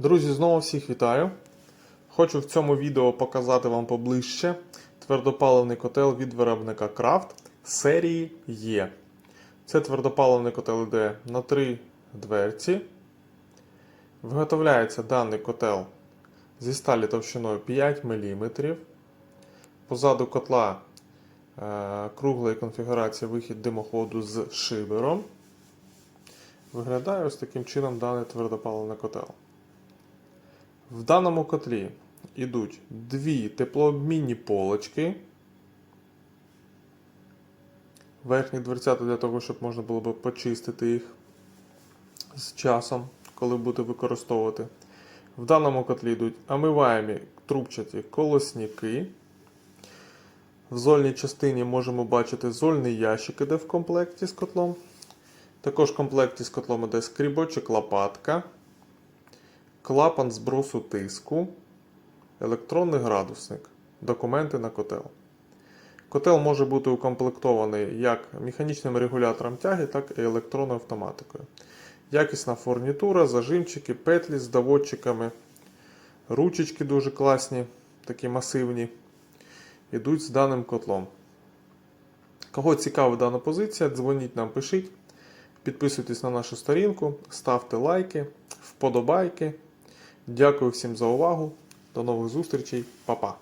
Друзі, знову всіх вітаю. Хочу в цьому відео показати вам поближче твердопаливний котел від виробника Крафт серії Є. Це твердопаливний котел йде на три дверці. Виготовляється даний котел зі сталі товщиною 5 мм. Позаду котла е, круглої конфігурації вихід димоходу з шибером. Виглядає ось таким чином даний твердопаливний котел. В даному котлі йдуть дві теплообмінні полочки. Верхні дверцята для того, щоб можна було б почистити їх з часом, коли будете використовувати. В даному котлі йдуть омиваємі трубчаті колосники. В зольній частині можемо бачити зольний ящик іде в комплекті з котлом. Також в комплекті з котлом іде скрібочок лопатка, клапан збросу тиску, електронний градусник, документи на котел. Котел може бути укомплектований як механічним регулятором тяги, так і електронною автоматикою. Якісна фурнітура, зажимчики, петлі з доводчиками, ручечки дуже класні, такі масивні, йдуть з даним котлом. Кого цікавить дана позиція, дзвоніть нам, пишіть. Підписуйтесь на нашу сторінку, ставте лайки, вподобайки. Дякую всім за увагу. До нових зустрічей, Па-па!